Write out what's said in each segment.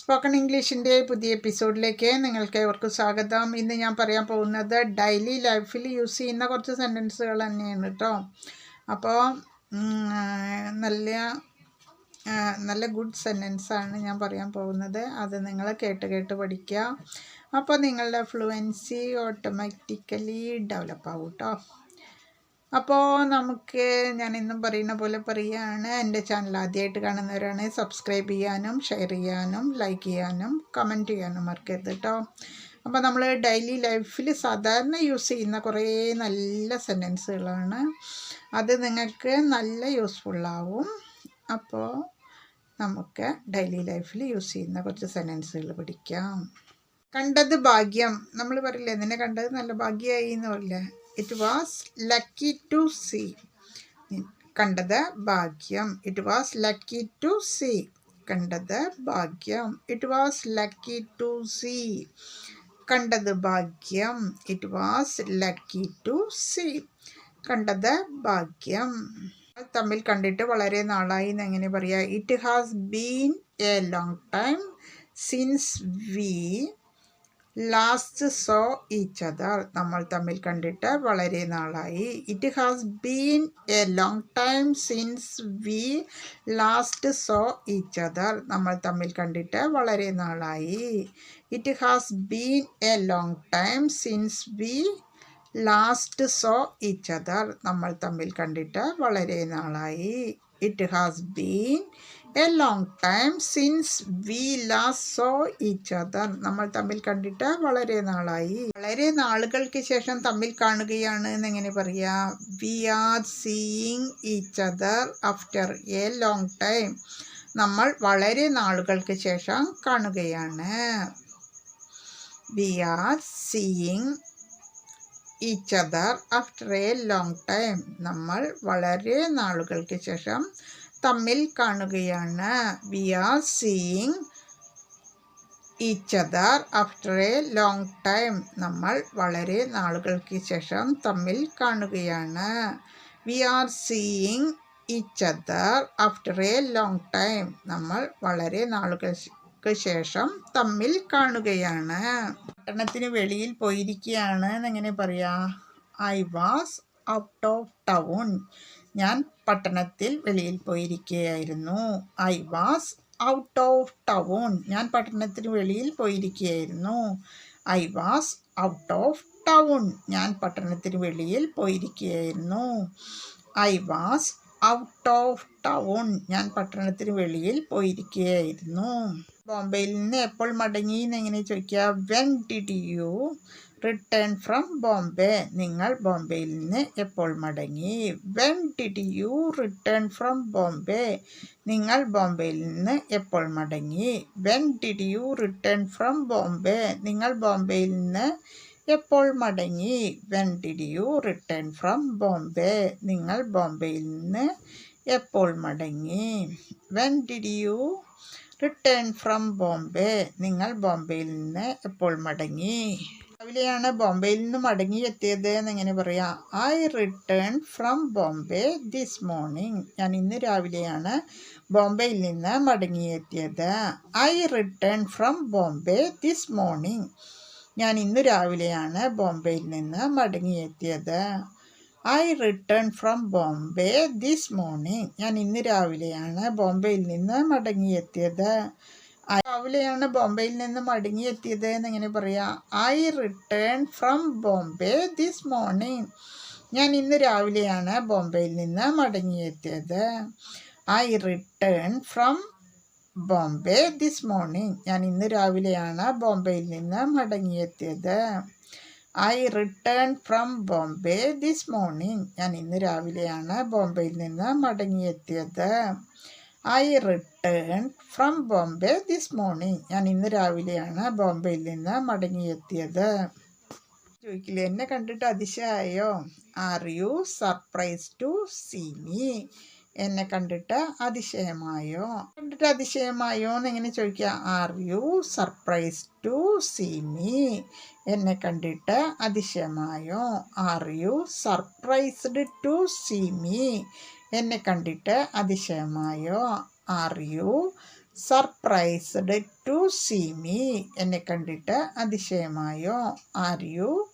Spoken ഇംഗ്ലീഷിന്റെ പുതിയ എപ്പിസോഡിലേക്ക് നിങ്ങൾക്ക് ഏവർക്കും സ്വാഗതം. ഇന്ന് ഞാൻ പറയാൻ പോകുന്നത് ഡെയിലി ലൈഫിൽ യൂസ് ചെയ്യുന്ന കുറച്ച് സെന്റൻസുകൾ തന്നെയാണ് കേട്ടോ അപ്പോൾ നല്ല നല്ല ഗുഡ് സെന്റൻസാണ് ഞാൻ പറയാൻ പോകുന്നത്. അത് നിങ്ങൾ കേട്ട് കേട്ട് പഠിക്കുക അപ്പോൾ നിങ്ങളുടെ ഫ്ലുവൻസി ഓട്ടോമാറ്റിക്കലി ഡെവലപ്പ് ആവും കേട്ടോ അപ്പോൾ നമുക്ക് ഞാൻ ഇന്നും പറയുന്ന പോലെ പറയുകയാണ്. എന്റെ ചാനൽ ആദ്യമായിട്ട് കാണുന്നവരാണ് സബ്സ്ക്രൈബ് ചെയ്യാനും ഷെയർ ചെയ്യാനും ലൈക്ക് ചെയ്യാനും കമന്റ് ചെയ്യാനും മറക്കരുത് കേട്ടോ അപ്പോൾ നമ്മൾ ഡെയിലി ലൈഫിൽ സാധാരണ യൂസ് ചെയ്യുന്ന കുറേ നല്ല സെന്റൻസുകളാണ് അത് നിങ്ങൾക്ക് നല്ല യൂസ്ഫുള്ളാവും അപ്പോൾ നമുക്ക് ഡെയിലി ലൈഫിൽ യൂസ് ചെയ്യുന്ന കുറച്ച് സെന്റൻസുകൾ പഠിക്കാം. കണ്ടത് ഭാഗ്യം. നമ്മൾ പറയില്ലേ നിന്നെ കണ്ടത് നല്ല ഭാഗ്യമായി എന്ന് പറയില്ലേ? It was lucky to see കണ്ടത് ഭാഗ്യം. It was lucky to see കണ്ടത് ഭാഗ്യം. It was lucky to see കണ്ടത് ഭാഗ്യം. It was lucky to see കണ്ടത് ഭാഗ്യം. തമ്മിൽ കണ്ടിട്ട് വളരെ നാളായി എന്ന് എങ്ങനെ പറയാം? It has been a long time since we last saw each other നമ്മൾ തമ്മിൽ കണ്ടിട്ട് വളരെ നാളായി. It has been a long time since we last saw each other നമ്മൾ തമ്മിൽ കണ്ടിട്ട് വളരെ നാളായി. It has been a long time since we last saw each other നമ്മൾ തമ്മിൽ കണ്ടിട്ട് വളരെ നാളായി. It has been a long time since we last saw each other നമ്മൾ തമ്മിൽ കണ്ടിട്ട് വളരെ നാളായി. വളരെ നാളുകൾക്ക് ശേഷം തമ്മിൽ കാണുകയാണ് എന്നെങ്ങനെ പറയാം? We are seeing each other after a long time നമ്മൾ വളരെ നാളുകൾക്ക് ശേഷം കാണുകയാണ്. We are seeing each other after a long time നമ്മൾ വളരെ നാളുകൾക്ക് ശേഷം തമ്മിൽ കാണുകയാണ്. We are seeing each other after a long time നമ്മൾ വളരെ നാളുകൾക്ക് ശേഷം തമ്മിൽ കാണുകയാണ്. We are seeing each other after a long time നമ്മൾ വളരെ നാളുകൾക്ക് ശേഷം തമ്മിൽ കാണുകയാണ്. പട്ടണത്തിന് വെളിയിൽ പോയിരിക്കുകയാണ് എന്നെങ്ങനെ പറയാ? I was out of town ഞാൻ പട്ടണത്തിൽ വെളിയിൽ പോയിരിക്കുകയായിരുന്നു. I was out of town ഞാൻ പട്ടണത്തിന് വെളിയിൽ പോയിരിക്കുകയായിരുന്നു. I was out of town ഞാൻ പട്ടണത്തിന് വെളിയിൽ പോയിരിക്കുകയായിരുന്നു. I was out of town ഞാൻ പട്ടണത്തിന് വെളിയിൽ പോയിരിക്കുകയായിരുന്നു. ബോംബെയിൽ നിന്ന് എപ്പോൾ മടങ്ങി എന്ന് എങ്ങനെ ചോദിക്കുക? When did you return from Bombay നിങ്ങൾ ബോംബെയിൽ നിന്ന് എപ്പോൾ മടങ്ങി? When did you return from Bombay നിങ്ങൾ ബോംബെയിൽ നിന്ന് എപ്പോൾ മടങ്ങി? When did you return from Bombay നിങ്ങൾ ബോംബെയിൽ നിന്ന് എപ്പോൾ മടങ്ങി? When did you return from Bombay നിങ്ങൾ ബോംബെയിൽ നിന്ന് എപ്പോൾ മടങ്ങി? When did you return from Bombay നിങ്ങൾ ബോംബെയിൽ നിന്ന് എപ്പോൾ മടങ്ങി? രാവിലെയാണ് ബോംബെയിൽ നിന്ന് മടങ്ങി എത്തിയത് എന്നെങ്ങനെ പറയാം. I return from Bombay this morning ഞാൻ ഇന്ന് രാവിലെയാണ് ബോംബെയിൽ നിന്ന് മടങ്ങിയെത്തിയത്. I return from Bombay this morning ഞാൻ ഇന്ന് രാവിലെയാണ് ബോംബെയിൽ നിന്ന് മടങ്ങിയെത്തിയത്. I return from Bombay this morning ഞാൻ ഇന്ന് രാവിലെയാണ് ബോംബെയിൽ നിന്ന് മടങ്ങിയെത്തിയത്. രാവിലെയാണ് ബോംബെയിൽ നിന്ന് മടങ്ങിയെത്തിയത് എന്നിങ്ങനെ പറയാം. I return from Bombay this morning ഞാൻ ഇന്ന് രാവിലെയാണ് ബോംബെയിൽ നിന്ന് മടങ്ങിയെത്തിയത്. I return from Bombay this morning ഞാൻ ഇന്ന് രാവിലെയാണ് ബോംബെയിൽ നിന്ന് മടങ്ങിയെത്തിയത്. I return from Bombay this morning ഞാൻ ഇന്ന് രാവിലെയാണ് ബോംബെയിൽ നിന്ന് മടങ്ങിയെത്തിയത്. I return from Bombay this morning ഞാൻ ഇന്ന് രാവിലെയാണ് ബോംബെയിൽ നിന്ന് മടങ്ങിയെത്തിയത്. ചോദിക്കില്ലേ എന്നെ കണ്ടിട്ട് അതിശയായോ? Are you surprise to see me എന്നെ കണ്ടിട്ട് അതിശയമായോ? കണ്ടിട്ട് അതിശയമായോ എന്ന് എങ്ങനെ ചോദിക്കുക. Are you surprise to see me എന്നെ കണ്ടിട്ട് അതിശയമായോ? Are you surprised to see me എന്നെ കണ്ടിട്ട് അതിശയമായോ? Are you surprised to see me. എന്നെ കണ്ടിട്ട് അതിശയമായോ? Are you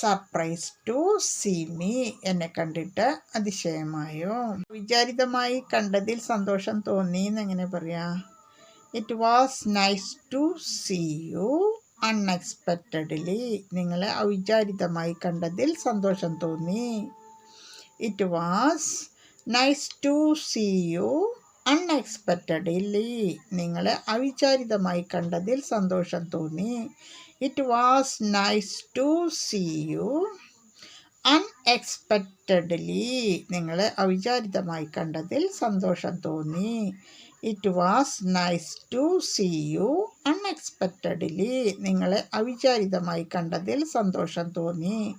surprise to see me. എന്നെ കണ്ടിട്ട് അതിശയമായോ? വിചാരിതമായി കണ്ടതിൽ സന്തോഷം തോന്നി എന്നെങ്ങനെ പറയാ? It was nice to see you unexpectedly നിങ്ങളെ അവിചാരിതമായി കണ്ടതിൽ സന്തോഷം തോന്നി. It was nice to see you unexpectedly നിങ്ങളെ അവിചാരിതമായി കണ്ടതിൽ സന്തോഷം തോന്നി. It was nice to see you unexpectedly നിങ്ങളെ അവിചാരിതമായി കണ്ടതിൽ സന്തോഷം തോന്നി. It was nice to see you unexpectedly നിങ്ങളെ അവിചാരിതമായി കണ്ടതിൽ സന്തോഷം തോന്നി.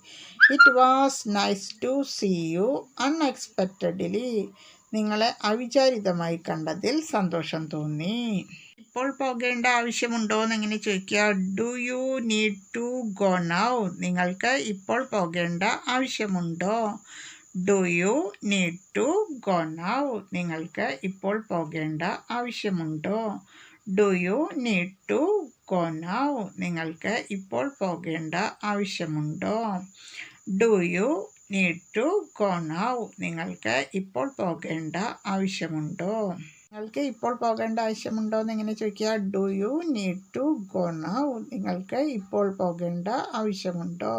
It was nice to see you unexpectedly നിങ്ങളെ അവിചാരിതമായി കണ്ടതിൽ സന്തോഷം തോന്നി. ഇപ്പോൾ പോകേണ്ട ആവശ്യമുണ്ടോ എന്നെങ്ങനെ ചോദിക്കുക? Do you need to go now നിങ്ങൾക്ക് ഇപ്പോൾ പോകേണ്ട ആവശ്യമുണ്ടോ? Do you need to go now നിങ്ങൾക്ക് ഇപ്പോൾ പോകേണ്ട ആവശ്യമുണ്ടോ? Do you need to go now നിങ്ങൾക്ക് ഇപ്പോൾ പോകേണ്ട ആവശ്യമുണ്ടോ? Do you need to go now നിങ്ങൾക്ക് ഇപ്പോൾ പോകേണ്ട ആവശ്യമുണ്ടോ? നിങ്ങൾക്ക് ഇപ്പോൾ പോകേണ്ട ആവശ്യമുണ്ടോ എന്ന് എങ്ങനെ ചോദിക്കുക. Do you need to go now നിങ്ങൾക്ക് ഇപ്പോൾ പോകേണ്ട ആവശ്യമുണ്ടോ?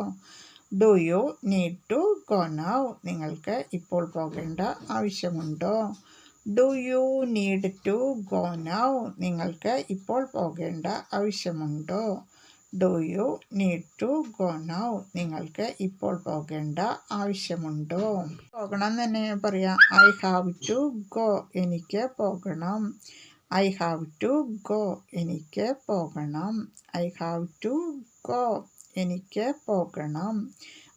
Do you need to go now നിങ്ങൾക്ക് ഇപ്പോൾ പോകേണ്ട ആവശ്യമുണ്ടോ? Do you need to go now നിങ്ങൾക്ക് ഇപ്പോൾ പോകേണ്ട ആവശ്യമുണ്ടോ? Do you need to go now. നിങ്ങൾക്ക് ഇപ്പോൾ പോകേണ്ട ആവശ്യമുണ്ടോ? പോകണം എന്ന് തന്നെ പറയാം. I have to go. എനിക്ക് പോകണം. I have to go. എനിക്ക് പോകണം. I have to go. എനിക്ക് പോകണം.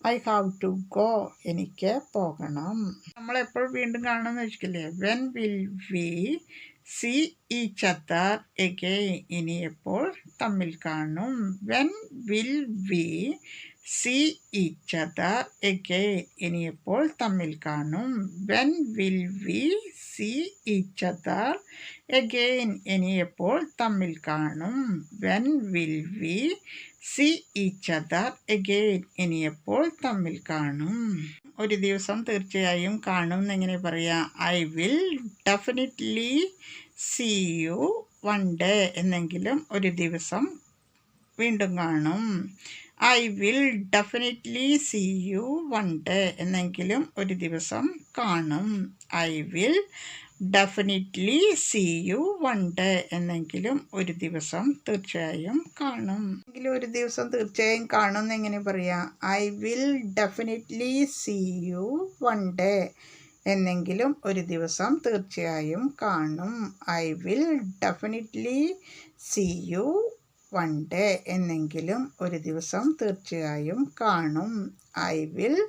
I have to go. എനിക്ക് പോകണം. നമ്മളെപ്പോൾ വീണ്ടും കാണണമെന്ന് വെച്ചിട്ടില്ലേ? When will we see each other again ഇനി എപ്പോൾ തമ്മിൽ കാണും? When will we see each other again ഇനി എപ്പോൾ തമ്മിൽ കാണും? When will we see each other again ഇനി തമ്മിൽ കാണും? When will we see each other again ഇനി തമ്മിൽ കാണും? ഒരു ദിവസം തീർച്ചയായും കാണും എന്നിങ്ങനെ പറയാം. I will definitely see you one day എന്നെങ്കിലും ഒരു ദിവസം വീണ്ടും കാണും. I will definitely see you one day എന്നെങ്കിലും ഒരു ദിവസം കാണും. I will definitely see you one day എന്നെങ്കിലും ഒരു ദിവസം തീർച്ചയായും കാണും. എങ്കിലും ഒരു ദിവസം തീർച്ചയായും കാണും എന്നെങ്ങനെ പറയാം? I will definitely see you one day എന്നെങ്കിലും ഒരു ദിവസം തീർച്ചയായും കാണും. I will definitely see you one day എന്നെങ്കിലും ഒരു ദിവസം തീർച്ചയായും കാണും. I will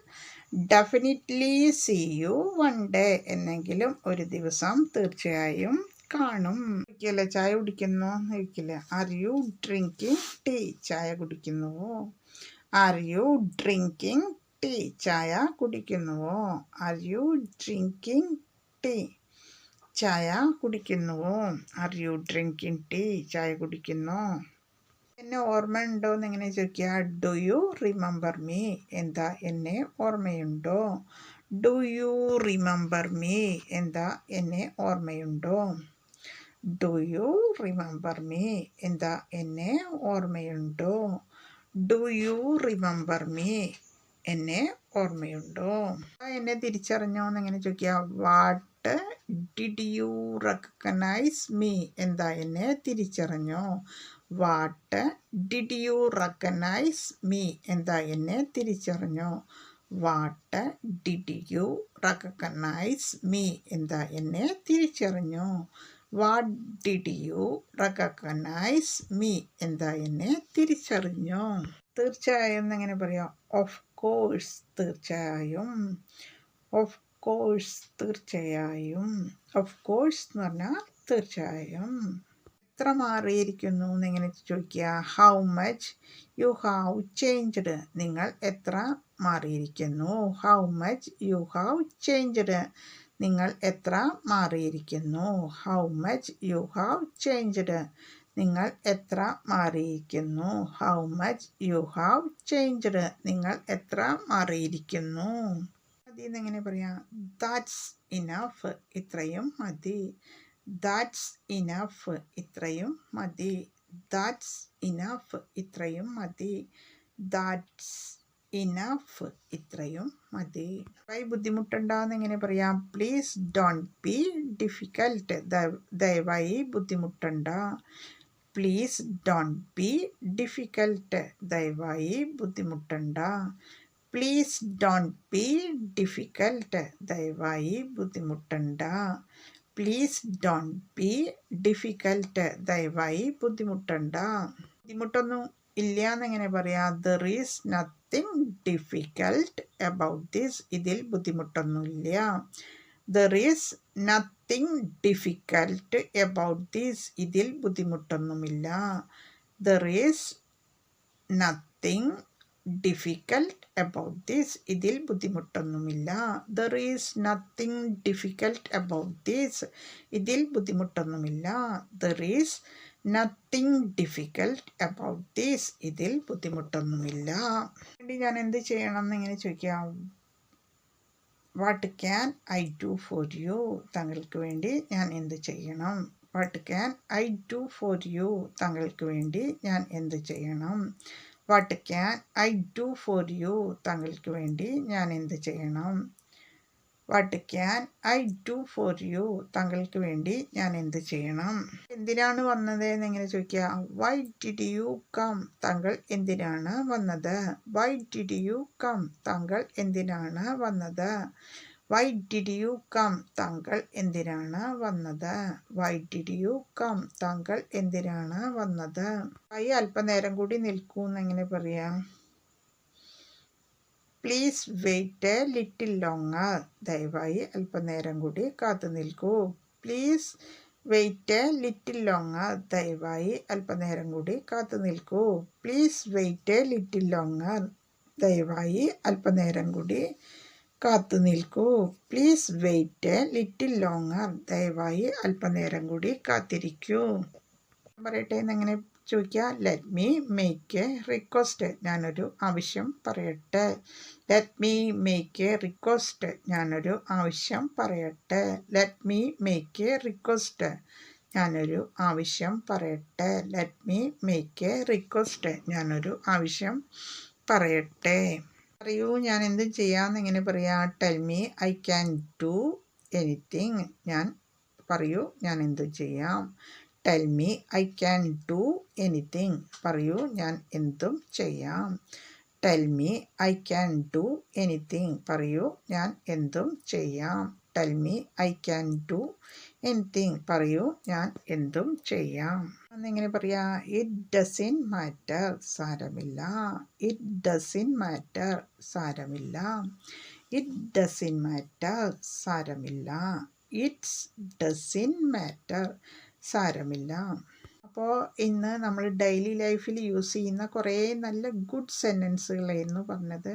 definitely see you one day എന്നെങ്കിലും ഒരു ദിവസം തീർച്ചയായും കാണും. കുടിക്കില്ല ചായ കുടിക്കുന്നു ഇരിക്കില്ല ആർ യു ഡ്രിങ്കിങ് ടീ ചായ കുടിക്കുന്നുവോ? ആർ യു ഡ്രിങ്കിങ് ടീ ചായ കുടിക്കുന്നുവോ? ആർ യു ഡ്രിങ്കിങ് ടീ ചായ കുടിക്കുന്നുവോ? ആർ യു ഡ്രിങ്കിങ് ടീ ചായ കുടിക്കുന്നു? എന്നെ ഓർമ്മയുണ്ടോ എന്ന് എങ്ങനെ ചോദിക്കുക. ഡു യു റിമെമ്പർ മീ എന്താ എന്നെ ഓർമ്മയുണ്ടോ? ഡു യു റിമെമ്പർ മീ എന്താ എന്നെ ഓർമ്മയുണ്ടോ? ഡു യു റിമെമ്പർ മീ എന്താ എന്നെ ഓർമ്മയുണ്ടോ? ഡു യു റിമെമ്പർ മീ എന്നെ ഓർമ്മയുണ്ടോ? എന്നെ തിരിച്ചറിഞ്ഞോ എന്നിങ്ങനെ ചോദിക്കുക. What did you recognise me എന്താ എന്നെ തിരിച്ചറിഞ്ഞോ? What did you recognise me? എന്താ എന്നെ തിരിച്ചറിഞ്ഞോ? What did you recognise me? എന്താ എന്നെ തിരിച്ചറിഞ്ഞോ? What did you recognise me? എന്താ എന്നെ തിരിച്ചറിഞ്ഞോ? തീർച്ചയായും എന്നെങ്ങനെ പറയാം? ഓഫ് കോഴ്സ് തീർച്ചയായും. ഓഫ് കോഴ്സ് തീർച്ചയായും. ഓഫ് കോഴ്സ് എന്ന് പറഞ്ഞാൽ തീർച്ചയായും. എത്ര മാറിയിരിക്കുന്നു എന്നിങ്ങനെ ചോദിക്കുക. How much you have changed നിങ്ങൾ എത്ര മാറിയിരിക്കുന്നു? How much you have changed നിങ്ങൾ എത്ര മാറിയിരിക്കുന്നു? How much you have changed നിങ്ങൾ എത്ര മാറിയിരിക്കുന്നു? How much you have changed നിങ്ങൾ എത്ര മാറിയിരിക്കുന്നു? മതി എന്നെങ്ങനെ പറയാം. ദാറ്റ്സ് ഇനഫ് ഇത്രയും മതി. ദാറ്റ്സ് ഇനഫ് ഇത്രയും മതി. ദാറ്റ്സ് ഇനഫ് ഇത്രയും മതി. ദാറ്റ്സ് ഇനഫ് ഇത്രയും മതി. കൈ ബുദ്ധിമുട്ടുണ്ടാവുന്ന എങ്ങനെ പറയാം. പ്ലീസ് ഡോണ്ട് ബി ഡിഫിക്കൽട്ട് ദയവായി ബുദ്ധിമുട്ടണ്ട. പ്ലീസ് ഡോണ്ട് ബി ഡിഫിക്കൽട്ട് ദയവായി ബുദ്ധിമുട്ടണ്ട. പ്ലീസ് ഡോണ്ട് ബി ഡിഫിക്കൽട്ട് ദയവായി ബുദ്ധിമുട്ടണ്ട. പ്ലീസ് ഡോൺ ബി ഡിഫിക്കൽട്ട് ദയവായി ബുദ്ധിമുട്ടണ്ട. ബുദ്ധിമുട്ടൊന്നും ഇല്ല എന്നെങ്ങനെ പറയാം? There is nothing difficult about this ഇതിൽ ബുദ്ധിമുട്ടൊന്നുമില്ല. There is nothing difficult about this ഇതിൽ ബുദ്ധിമുട്ടൊന്നുമില്ല. There is nothing difficult about this ഇതിൽ ബുദ്ധിമുട്ടൊന്നുമില്ല. There is nothing difficult about this ഇതിൽ ബുദ്ധിമുട്ടൊന്നുമില്ല. There is nothing difficult about this ഇതിൽ ബുദ്ധിമുട്ടൊന്നുമില്ല. വേണ്ടി ഞാൻ എന്ത് ചെയ്യണം എന്നിങ്ങനെ ചോദിക്കാം. What can I do for you താങ്കൾക്ക് വേണ്ടി ഞാൻ എന്ത് ചെയ്യണം? What can I do for you താങ്കൾക്ക് വേണ്ടി ഞാൻ എന്ത് ചെയ്യണം? What can I do for you താങ്കൾക്ക് വേണ്ടി ഞാൻ എന്ത് ചെയ്യണം? What can I do for you താങ്കൾക്ക് വേണ്ടി ഞാൻ എന്ത് ചെയ്യണം? എന്തിനാണ് വന്നത് എന്നെങ്ങനെ ചോദിക്കുക. വൈ ഡിഡ് യു കം താങ്കൾ എന്തിനാണ് വന്നത്? വൈ ഡിഡ് യു കം താങ്കൾ എന്തിനാണ് വന്നത്? വൈ ഡിഡ് യു കം താങ്കൾ എന്തിനാണ് വന്നത്? വൈ ഡിഡ് യു കം താങ്കൾ എന്തിനാണ് വന്നത്? വൈ അല്പനേരം കൂടി നിൽക്കൂ എന്നെങ്ങനെ പറയാം? Please wait a little longer ദയവായി അല്പനേരം കൂടി കാത്തു നിൽക്കൂ. Please wait a little longer ദയവായി അല്പനേരം കൂടി കാത്തു നിൽക്കൂ. Please wait a little longer ദയവായി അല്പനേരം കൂടി കാത്തു നിൽക്കൂ. Please wait little longer. ദയവായി അല്പനേരം കൂടി കാത്തിരിക്കൂ. പറയട്ടെ എന്നെങ്ങനെ ചോദിക്കുക let me make a request ഞാനൊരു ആവശ്യം പറയട്ടെ. Let me make a request ഞാനൊരു ആവശ്യം പറയട്ടെ. Let me make a request ഞാനൊരു ആവശ്യം പറയട്ടെ. Let me make a request ഞാനൊരു ആവശ്യം പറയട്ടെ. പറയൂ ഞാൻ എന്ത് ചെയ്യാമെന്ന് എങ്ങനെ പറയാ. Tell me I can do anything ഞാൻ പറയൂ ഞാൻ എന്ത് ചെയ്യാം. Tell me I can do anything പറയൂ ഞാൻ എന്തും ചെയ്യാം. Tell me I can do anything പറയൂ ഞാൻ എന്തും ചെയ്യാം. Tell me I can do anything പറയൂ ഞാൻ എന്തും ചെയ്യാം. എന്നെങ്ങനെ പറയാ? ഇറ്റ് ഡസിൻ മാറ്റർ സാരമില്ല. ഇറ്റ് ഡസിൻ മാറ്റർ സാരമില്ല. ഇറ്റ് ഡസിൻ മാറ്റർ സാരമില്ല. ഇറ്റ്സ് ഡസിൻ മാറ്റർ സാരമില്ല. അപ്പോൾ ഇന്ന് നമ്മൾ ഡെയിലി ലൈഫിൽ യൂസ് ചെയ്യുന്ന കുറേ നല്ല ഗുഡ് സെന്റൻസുകളായിരുന്നു പറഞ്ഞത്.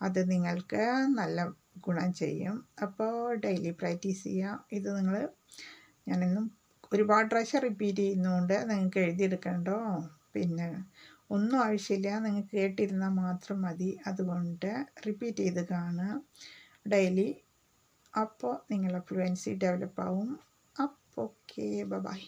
അത് നിങ്ങൾക്ക് നല്ല ഗുണം ചെയ്യും. അപ്പോൾ ഡെയിലി പ്രാക്ടീസ് ചെയ്യാം. ഇത് നിങ്ങൾ ഞാനിന്നും ഒരുപാട് പ്രാവശ്യം റിപ്പീറ്റ് ചെയ്യുന്നതുകൊണ്ട് നിങ്ങൾക്ക് എഴുതിയെടുക്കണ്ടോ പിന്നെ ഒന്നും ആവശ്യമില്ല. നിങ്ങൾക്ക് കേട്ടിരുന്നാൽ മാത്രം മതി. അതുകൊണ്ട് റിപ്പീറ്റ് ചെയ്ത് കാണുക. ഡെയിലി. അപ്പോൾ നിങ്ങളുടെ ഫ്ലുവൻസി ഡെവലപ്പാവും അപ്പോൾ ഓക്കെ ബൈ